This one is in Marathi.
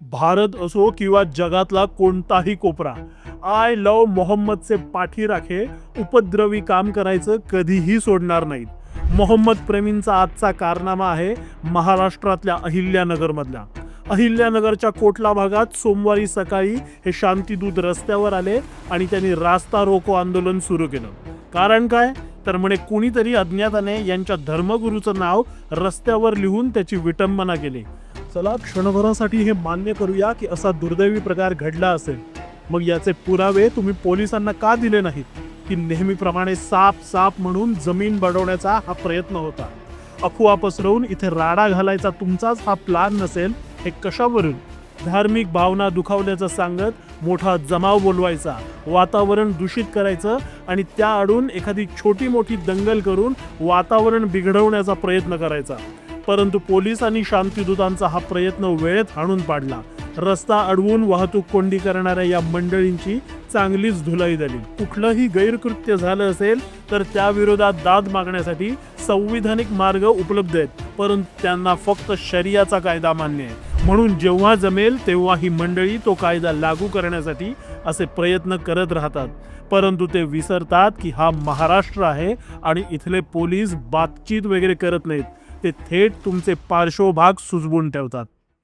भारत असो किंवा जगातला कोणताही कोपरा आय लव मोहम्मदचे पाठीराखे उपद्रवी काम करायचं कधीही सोडणार नाहीत. मोहम्मद प्रेमींचा आजचा कारनामा आहे महाराष्ट्रातल्या अहिल्यानगरमधला. अहिल्यानगरच्या कोटला भागात सोमवारी सकाळी हे शांतीदूत रस्त्यावर आले आणि त्यांनी रास्ता रोको आंदोलन सुरू केलं. कारण काय? तर म्हणे कुणीतरी अज्ञाताने यांच्या धर्मगुरूचं नाव रस्त्यावर लिहून त्याची विटंबना केली. चला क्षणभरासाठी हे मान्य करूया की असा दुर्दैवी प्रकार घडला असेल. मग याचे पुरावे तुम्ही पोलिसांना का दिले नाहीत? की नेहमीप्रमाणे साप साप म्हणून जमीन बडवण्याचा हा प्रयत्न होता. अफवा पसरवून इथे राडा घालायचा तुमचाच हा प्लान नसेल हे कशावरून? धार्मिक भावना दुखावल्याचं सांगत मोठा जमाव बोलवायचा वातावरण दूषित करायचं आणि त्या आडून एखादी छोटी मोठी दंगल करून वातावरण बिघडवण्याचा प्रयत्न करायचा. परंतु पोलीस आणि शांतिदूतांचा हा प्रयत्न वेळेत हाणून पाडला. रस्ता अडवून वाहतूक कोंडी करणाऱ्या या मंडळींची चांगलीच धुलाई झाली. कुठलंही गैरकृत्य झालं असेल तर त्याविरोधात दाद मागण्यासाठी संविधानिक मार्ग उपलब्ध आहेत परंतु त्यांना फक्त शरियाचा कायदा मान्य आहे. म्हणून जेव्हा जमेल तेव्हा ही मंडळी तो कायदा लागू करण्यासाठी असे प्रयत्न करत राहतात. परंतु ते विसरतात की हा महाराष्ट्र आहे आणि इथले पोलीस बातचीत वगैरे करत नाहीत. ते थेट तुमचे पार्श्वभाग सुजवून ठेवतात.